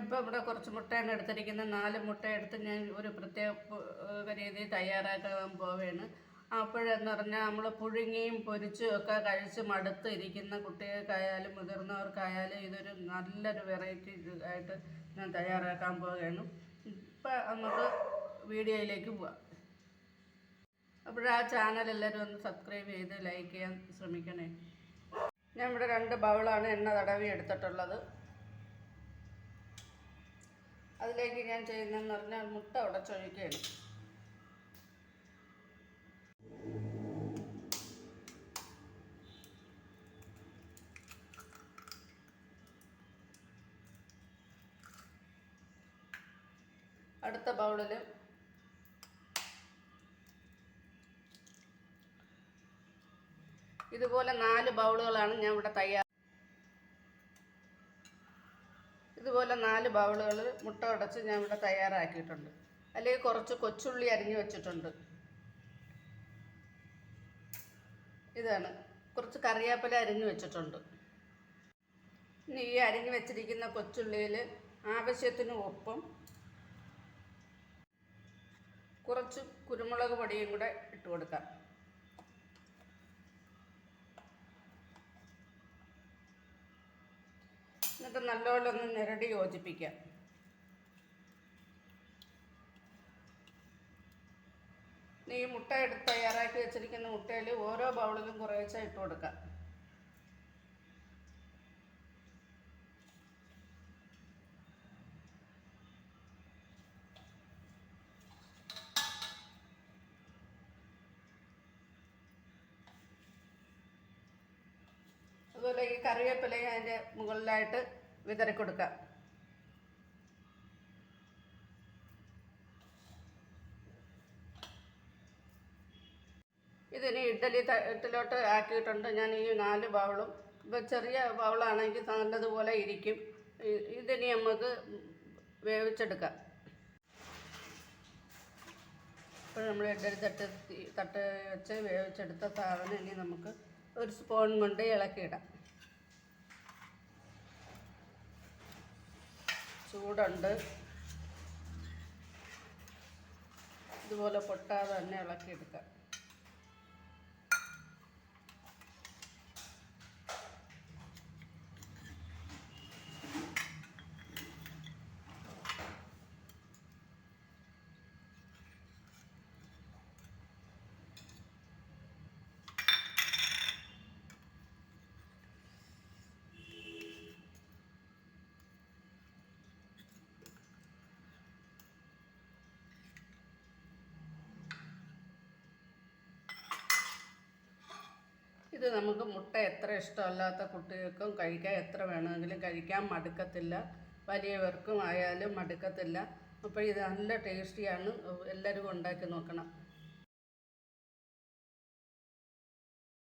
ഇപ്പോൾ ഇവിടെ കുറച്ച് മുട്ടയാണ് എടുത്തിരിക്കുന്നത്. നാല് മുട്ട എടുത്ത് ഞാൻ ഒരു പ്രത്യേക രീതിയിൽ തയ്യാറാക്കാൻ പോവുകയാണ് അപ്പോഴെന്ന് പറഞ്ഞാൽ നമ്മൾ പുഴുങ്ങിയും പൊരിച്ചും ഒക്കെ കഴിച്ച് മടുത്ത് ഇരിക്കുന്ന കുട്ടികൾക്കായാലും മുതിർന്നവർക്കായാലും ഇതൊരു നല്ലൊരു വെറൈറ്റി ആയിട്ട് ഞാൻ തയ്യാറാക്കാൻ പോവുകയാണ് ഇപ്പം നമുക്ക് വീഡിയോയിലേക്ക് പോവാം. അപ്പോൾ ആ ചാനൽ എല്ലാവരും ഒന്ന് സബ്സ്ക്രൈബ് ചെയ്ത് ലൈക്ക് ചെയ്യാൻ ശ്രമിക്കണേ. ഞാൻ ഇവിടെ രണ്ട് ബൗളാണ് എണ്ണ തടവി എടുത്തിട്ടുള്ളത്. അതിലേക്ക് ഞാൻ ചെയ്യുന്നതെന്ന് പറഞ്ഞാൽ മുട്ട ഉടച്ചൊഴിക്കുകയാണ് അടുത്ത ബൗളിൽ ഇതുപോലെ നാല് ബൗളുകളാണ് ഞാൻ ഇവിടെ തയ്യാർ ഇതുപോലെ നാല് ബൗളുകൾ മുട്ട ഉടച്ച് ഞാൻ ഇവിടെ തയ്യാറാക്കിയിട്ടുണ്ട്. അല്ലെങ്കിൽ കുറച്ച് കൊച്ചുള്ളി അരിഞ്ഞു വെച്ചിട്ടുണ്ട്. ഇതാണ്. കുറച്ച് കറിവേപ്പില അരിഞ്ഞു വെച്ചിട്ടുണ്ട്. ഇനി ഈ അരിഞ്ഞു വെച്ചിരിക്കുന്ന കൊച്ചുള്ളിയിൽ ആവശ്യത്തിന് ഉപ്പും കുറച്ച് കുരുമുളക് പൊടിയും കൂടെ ഇട്ട് കൊടുക്കാം. എന്നിട്ട് നല്ലോണം ഒന്ന് നിരടി യോജിപ്പിക്കാം. ഇനി ഈ മുട്ട എടുത്ത് തയ്യാറാക്കി വെച്ചിരിക്കുന്ന മുട്ടയിൽ ഓരോ ബൗളിലും കുറേശ്ശെ ഇട്ട് കൊടുക്കുക അതുപോലെ ഈ കറിവേപ്പിലയും അതിന്റെ മുകളിലായിട്ട് വിതറി കൊടുക്കുക ഇതിന് ഇഡ്ഡലി തട്ടിലോട്ട് ആക്കിയിട്ടുണ്ട്. ഞാൻ ഈ നാല് ബൗളും. ഇപ്പം ചെറിയ ബൗളാണെങ്കിൽ നല്ലതുപോലെ ഇരിക്കും. ഇതിന് നമുക്ക് വേവിച്ചെടുക്കാം. ഇപ്പോൾ നമ്മൾ ഇഡ്ഡലി തട്ട് തട്ട് വെച്ച് വേവിച്ചെടുത്ത സാധനം ഇനി നമുക്ക് ഒരു സ്പൂൺ കൊണ്ട് ഇളക്കിയിടാം. ചൂടുണ്ട്. ഇതുപോലെ പൊട്ടാതെ തന്നെ ഇളക്കിയെടുക്കാം. നമുക്ക് മുട്ട എത്ര ഇഷ്ടമല്ലാത്ത കുട്ടികൾക്കും കഴിക്കാൻ എത്ര വേണമെങ്കിലും കഴിക്കാൻ മടുക്കത്തില്ല. വലിയവർക്കും ആയാലും മടുക്കത്തില്ല. അപ്പോൾ ഇത് നല്ല ടേസ്റ്റിയാണ്. എല്ലാവരും ഉണ്ടാക്കി നോക്കണം.